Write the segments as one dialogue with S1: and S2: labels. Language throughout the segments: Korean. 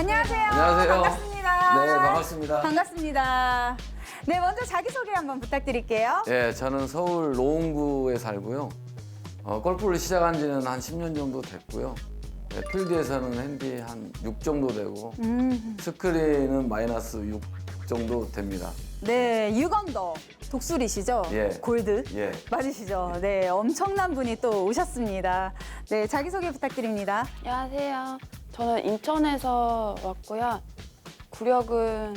S1: 안녕하세요.
S2: 안녕하세요.
S1: 반갑습니다.
S2: 네, 반갑습니다.
S1: 반갑습니다. 네, 먼저 자기소개 한번 부탁드릴게요.
S2: 예, 저는 서울 노원구에 살고요. 어, 골프를 시작한 지는 한 10년 정도 됐고요. 예, 필드에서는 핸디 한 6 정도 되고
S1: 음,
S2: 스크린은 마이너스 6 정도 됩니다.
S1: 네, 유건더 독수리시죠?
S2: 예.
S1: 골드.
S2: 예.
S1: 맞으시죠? 네, 엄청난 분이 또 오셨습니다. 네, 자기소개 부탁드립니다.
S3: 안녕하세요. 저는 인천에서 왔고요. 구력은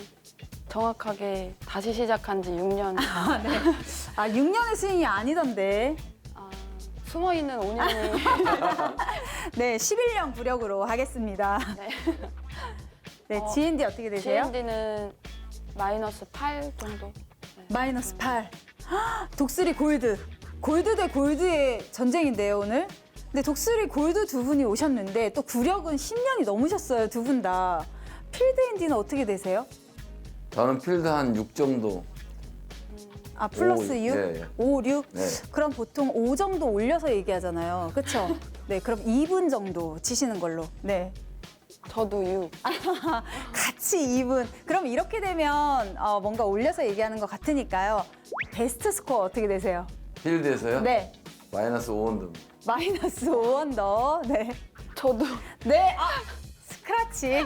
S3: 정확하게 다시 시작한 지 6년.
S1: 아, 6년의 스윙이 아니던데.
S3: 아, 숨어 있는 5년이
S1: 네, 11년 구력으로 하겠습니다.
S3: 네.
S1: 네,
S3: 어,
S1: GND 어떻게 되세요?
S3: GND는 마이너스 8 정도.
S1: 마이너스 8. 독수리 골드. 골드 대 골드의 전쟁인데요, 오늘. 근데 독수리 골드 두 분이 오셨는데 또 구력은 10년이 넘으셨어요, 두 분 다. 필드 엔디는 어떻게 되세요?
S2: 저는 필드 한 6 정도.
S1: 아, 플러스
S2: 오,
S1: 6?
S2: 예, 예.
S1: 5, 6?
S2: 네.
S1: 그럼 보통 5 정도 올려서 얘기하잖아요. 그렇죠? 네, 그럼 2분 정도 치시는 걸로. 네.
S3: 저도 6.
S1: 같이 2분. 그럼 이렇게 되면 어, 뭔가 올려서 얘기하는 것 같으니까요. 베스트 스코어 어떻게 되세요?
S2: 필드에서요?
S1: 네.
S2: 마이너스 5원등.
S1: 마이너스 5원 더. 네.
S3: 저도
S1: 네. 아, 스크라치.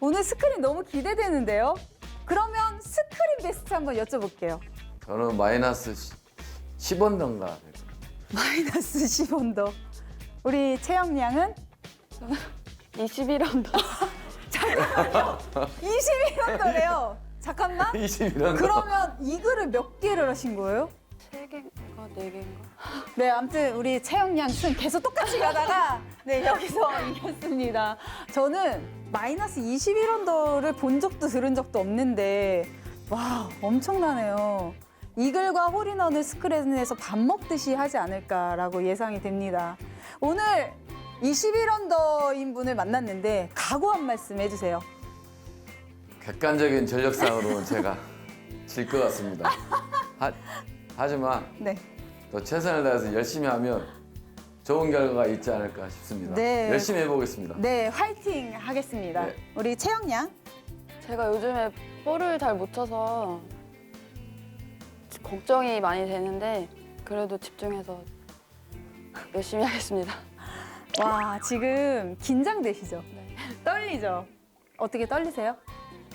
S1: 오늘 스크린 너무 기대되는데요. 그러면 스크린 베스트 한번 여쭤볼게요.
S2: 저는 마이너스 10원등가.
S1: 마이너스 10원 더. 우리 채영 양은
S3: 21원도.
S1: 21원 더래요. 잠깐만.
S2: 21원등.
S1: 그러면 이 글을 몇 개를 하신 거예요?
S3: 3개인가 4개인가?
S1: 네, 아무튼 우리 채영 양 승 계속 똑같이 가다가 네, 여기서 이겼습니다. 저는 마이너스 21원더를 본 적도 들은 적도 없는데 와, 엄청나네요. 이글과 홀인원을 스크린에서 밥 먹듯이 하지 않을까라고 예상이 됩니다. 오늘 21원더인 분을 만났는데 각오 한 말씀 해주세요.
S2: 객관적인 전력상으로는 제가 질 것 같습니다. 하, 하지만
S1: 네.
S2: 더 최선을 다해서 열심히 하면 좋은 결과가 있지 않을까 싶습니다.
S1: 네.
S2: 열심히 해보겠습니다.
S1: 네, 화이팅 하겠습니다.
S2: 네.
S1: 우리 채영 양.
S3: 제가 요즘에 볼을 잘 못 쳐서 걱정이 많이 되는데 그래도 집중해서 열심히 하겠습니다.
S1: 와, 지금 긴장되시죠?
S3: 네.
S1: 떨리죠? 어떻게 떨리세요?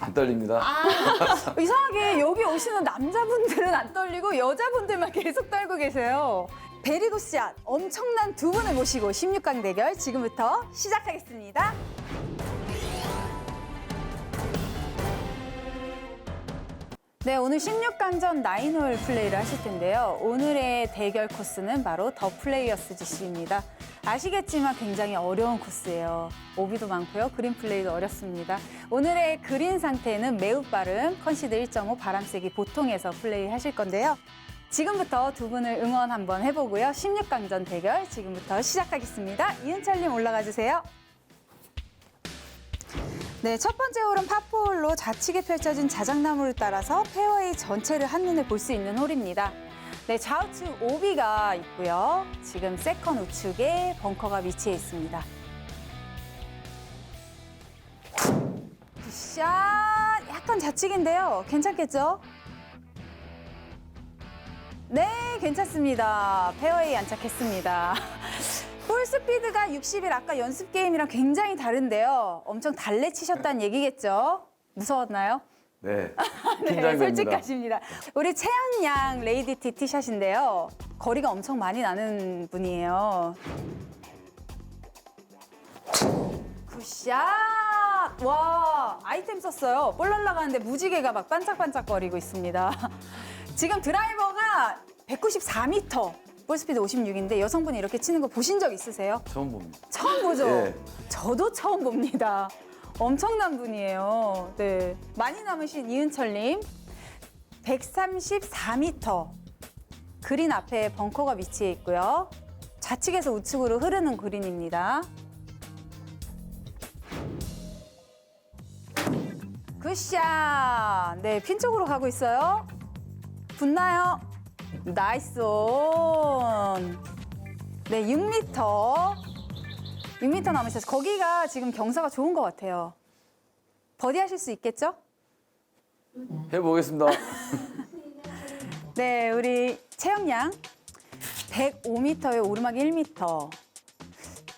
S2: 안 떨립니다.
S1: 아, 이상하게 여기 오시는 남자분들은 안 떨리고 여자분들만 계속 떨고 계세요. 베리굿샷 엄청난 두 분을 모시고 16강 대결 지금부터 시작하겠습니다. 네, 오늘 16강전 9홀 플레이를 하실 텐데요. 오늘의 대결 코스는 바로 더 플레이어스 GC입니다. 아시겠지만 굉장히 어려운 코스예요. 오비도 많고요. 그린 플레이도 어렵습니다. 오늘의 그린 상태는 매우 빠른 컨시드 1.5 바람세기 보통에서 플레이 하실 건데요. 지금부터 두 분을 응원 한번 해보고요. 16강전 대결 지금부터 시작하겠습니다. 이은철님 올라가 주세요. 네, 첫 번째 홀은 파포홀로 좌측에 펼쳐진 자작나무를 따라서 페어웨이 전체를 한눈에 볼 수 있는 홀입니다. 네, 좌우측 오비가 있고요. 지금 세컨 우측에 벙커가 위치해 있습니다. 굿샷! 약간 좌측인데요. 괜찮겠죠? 네, 괜찮습니다. 페어웨이 안착했습니다. 볼 스피드가 60일 아까 연습 게임이랑 굉장히 다른데요. 엄청 달래 치셨다는 얘기겠죠? 무서웠나요?
S2: 네.
S1: 네,
S2: 긴장됩니다.
S1: 솔직하십니다. 우리 채연 양 레이디 티 티샷인데요. 거리가 엄청 많이 나는 분이에요. 굿샷! 와, 아이템 썼어요. 볼 날라가는데 무지개가 막 반짝반짝거리고 있습니다. 지금 드라이버가 194m, 볼 스피드 56인데 여성분이 이렇게 치는 거 보신 적 있으세요?
S2: 처음 봅니다.
S1: 처음 보죠?
S2: 예.
S1: 저도 처음 봅니다. 엄청난 분이에요. 네. 많이 남으신 이은철님. 134m. 그린 앞에 벙커가 위치해 있고요. 좌측에서 우측으로 흐르는 그린입니다. 굿샷! 네, 핀 쪽으로 가고 있어요. 붙나요? 나이스 온. 네, 6m. 6m 남으셔서 거기가 지금 경사가 좋은 것 같아요. 버디 하실 수 있겠죠?
S2: 해보겠습니다.
S1: 네, 우리 채영양 105m에 오르막 1m,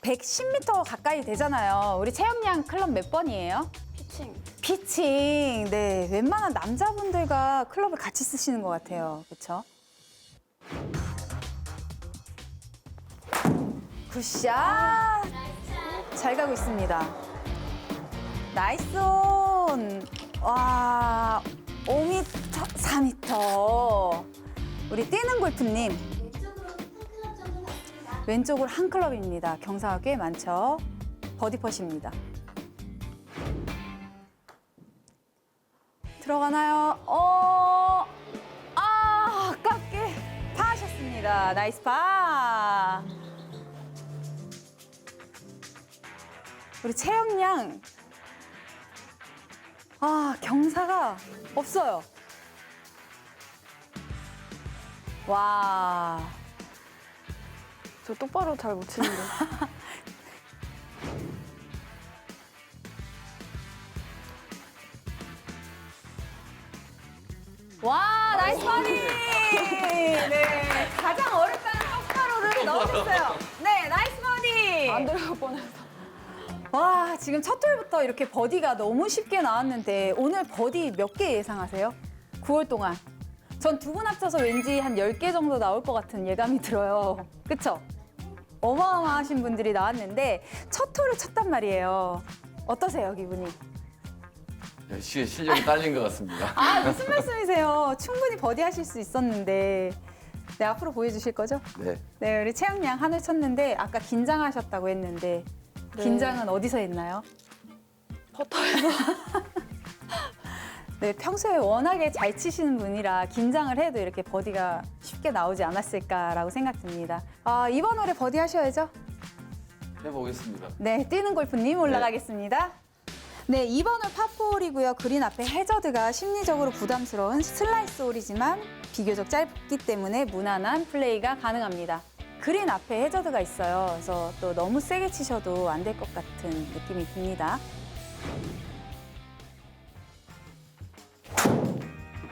S1: 110m 가까이 되잖아요. 우리 채영양 클럽 몇 번이에요?
S3: 피칭.
S1: 피칭. 네, 웬만한 남자분들과 클럽을 같이 쓰시는 것 같아요. 그렇죠? 굿샷. 잘 가고 있습니다. 나이스 온. 와, 5m, 4m. 우리 뛰는 골프님. 왼쪽으로 한 클럽입니다. 경사가 꽤 많죠. 버디 퍼십니다. 들어가나요? 어, 아, 아깝게 파하셨습니다. 나이스 파. 우리 양. 아, 경사가 없어요. 와.
S3: 저 똑바로 잘 못 치는데.
S1: 와, 나이스 버디! 네, 가장 어렵다는 똑바로를 넣으셨어요. 네, 나이스 버디!
S3: 안 들어갈 뻔해서.
S1: 와, 지금 첫 홀부터 이렇게 버디가 너무 쉽게 나왔는데 오늘 버디 몇 개 예상하세요? 9월 동안. 전 두 분 합쳐서 왠지 한 10개 정도 나올 것 같은 예감이 들어요. 그쵸? 어마어마하신 분들이 나왔는데 첫 홀을 쳤단 말이에요. 어떠세요, 기분이?
S2: 역시 실력이 딸린 것 같습니다.
S1: 아, 무슨 말씀이세요? 충분히 버디 하실 수 있었는데. 네, 앞으로 보여주실 거죠?
S2: 네.
S1: 네, 우리 채영 양 한을 쳤는데 아까 긴장하셨다고 했는데
S3: 네.
S1: 긴장은 어디서 했나요?
S3: 퍼터에서.
S1: 네, 평소에 워낙에 잘 치시는 분이라 긴장을 해도 이렇게 버디가 쉽게 나오지 않았을까라고 생각됩니다. 아, 이번 홀에 버디 하셔야죠.
S2: 해보겠습니다.
S1: 네, 뛰는 골프님 올라가겠습니다. 네, 이번 홀 파포홀이고요. 그린 앞에 해저드가 심리적으로 부담스러운 슬라이스 홀이지만 비교적 짧기 때문에 무난한 플레이가 가능합니다. 그린 앞에 해저드가 있어요. 그래서 또 너무 세게 치셔도 안 될 것 같은 느낌이 듭니다.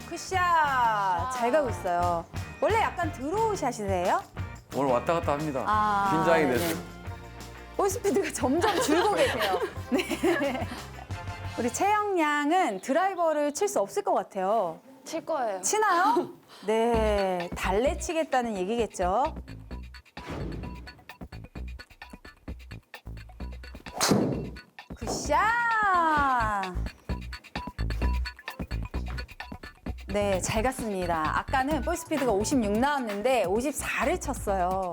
S1: 굿샷! 잘 가고 있어요. 원래 약간 드로우 샷이세요?
S2: 오늘 왔다 갔다 합니다.
S1: 아,
S2: 긴장이
S1: 네네.
S2: 됐어요.
S1: 볼 스피드가 점점 줄고 계세요. 네. 우리 채영 양은 드라이버를 칠 수 없을 것 같아요.
S3: 칠 거예요.
S1: 치나요? 네, 달래 치겠다는 얘기겠죠. 굿샷! 네, 잘 갔습니다. 아까는 볼 스피드가 56 나왔는데 54를 쳤어요.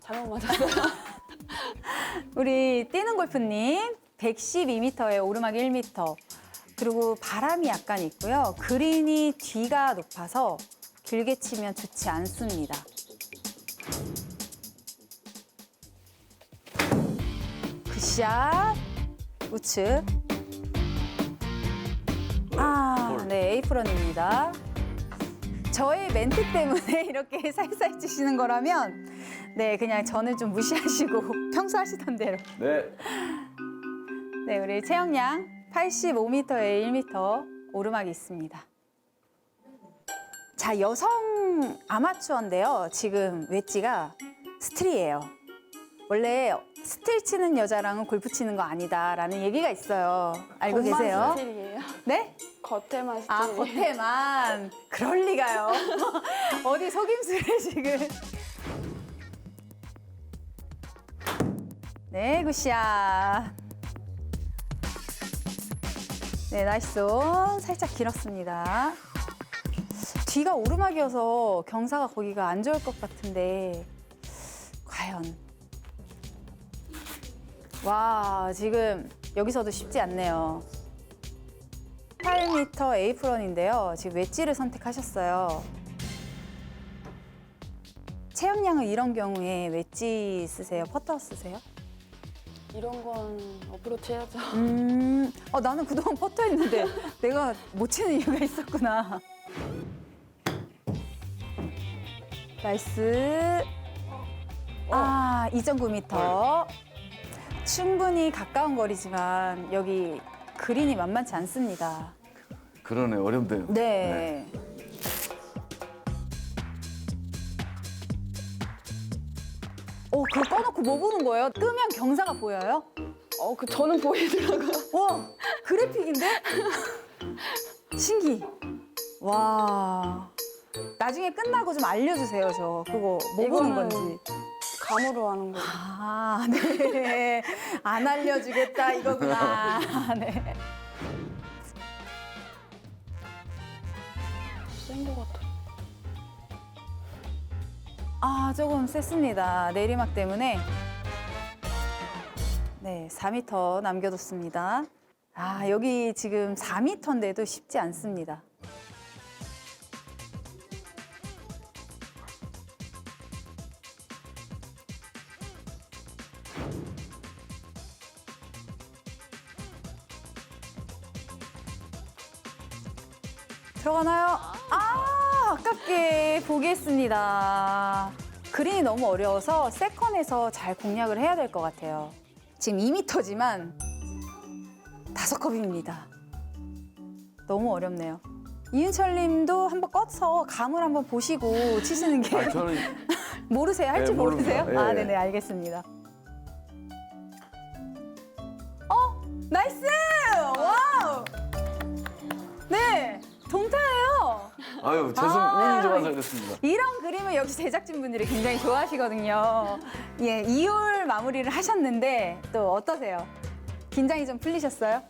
S3: 잘못 맞았어요.
S1: 우리 뛰는 골프님 112m에 오르막 1m 그리고 바람이 약간 있고요 그린이 뒤가 높아서 길게 치면 좋지 않습니다 굿샷 우측 아, 네, 에이프런입니다. 저의 멘트 때문에 이렇게 살살 치시는 거라면 네, 그냥 저는 좀 무시하시고 평소 하시던 대로.
S2: 네.
S1: 네, 우리 채영양 85m에 1m 오르막이 있습니다. 자, 여성 아마추어인데요. 지금 웨지가 스틸이에요. 원래 스틸 치는 여자랑은 골프 치는 거 아니다라는 얘기가 있어요. 알고
S3: 겉만
S1: 계세요?
S3: 스틸이에요.
S1: 네?
S3: 겉에만 스틸.
S1: 아, 겉에만. 그럴 리가요. 어디 속임수를 지금. 네, 굿샷. 네, 나이스 온. 살짝 길었습니다. 뒤가 오르막이어서 경사가 거기가 안 좋을 것 같은데, 과연. 와, 지금 여기서도 쉽지 않네요. 8m 에이프런인데요. 지금 웨지를 선택하셨어요. 체험량은 이런 경우에 웨지 쓰세요? 퍼터 쓰세요?
S3: 이런 건 어프로치 해야죠.
S1: 음, 어, 나는 그동안 퍼터 했는데 내가 못 치는 이유가 있었구나. 나이스. 아, 2.9m. 충분히 가까운 거리지만 여기 그린이 만만치 않습니다.
S2: 그러네 어렵네요.
S1: 네. 오, 그거 꺼놓고 뭐 보는 거예요? 끄면 경사가 보여요?
S3: 어, 그 저는 보이더라고요.
S1: 와, 그래픽인데? 신기. 와. 나중에 끝나고 좀 알려주세요, 저. 그거 뭐 보는
S3: 이거는-
S1: 건지.
S3: 감으로 하는 거.
S1: 아, 네. 안 알려주겠다, 이거구나. 네.
S3: 센 거 같아.
S1: 아, 조금 셌습니다. 내리막 때문에. 네, 4m 남겨뒀습니다. 아, 여기 지금 4m인데도 쉽지 않습니다. 들어가나요? 아, 아깝게 보겠습니다. 그린이 너무 어려워서 세컨에서 잘 공략을 해야 될 것 같아요. 지금 2m지만 다섯 컵입니다. 너무 어렵네요. 이은철 님도 한번 꺼서 감을 한번 보시고 치시는 게
S2: 아, 저는
S1: 모르세요? 할줄
S2: 네,
S1: 모르세요?
S2: 모릅니다.
S1: 아,
S2: 예.
S1: 네네, 알겠습니다. 어? 나이스!
S2: 아유 죄송
S1: 아,
S2: 운이 좋아서 그렇습니다.
S1: 이런 그림을 역시 제작진분들이 굉장히 좋아하시거든요. 예, 2홀 마무리를 하셨는데 또 어떠세요? 긴장이 좀 풀리셨어요?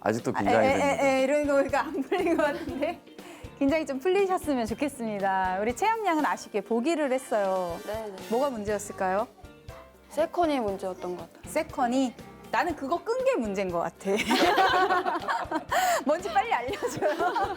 S2: 아직도
S1: 아,
S2: 긴장이
S1: 에,
S2: 됩니다.
S1: 에, 에, 이런 거 보니까 안 풀린 것 같은데 긴장이 좀 풀리셨으면 좋겠습니다. 우리 채영 양은 아쉽게 보기를 했어요.
S3: 네네.
S1: 뭐가 문제였을까요?
S3: 세컨이 문제였던 것 같아요.
S1: 세컨이 나는 그거 끈 게 문제인 것 같아. 뭔지 빨리 알려줘요.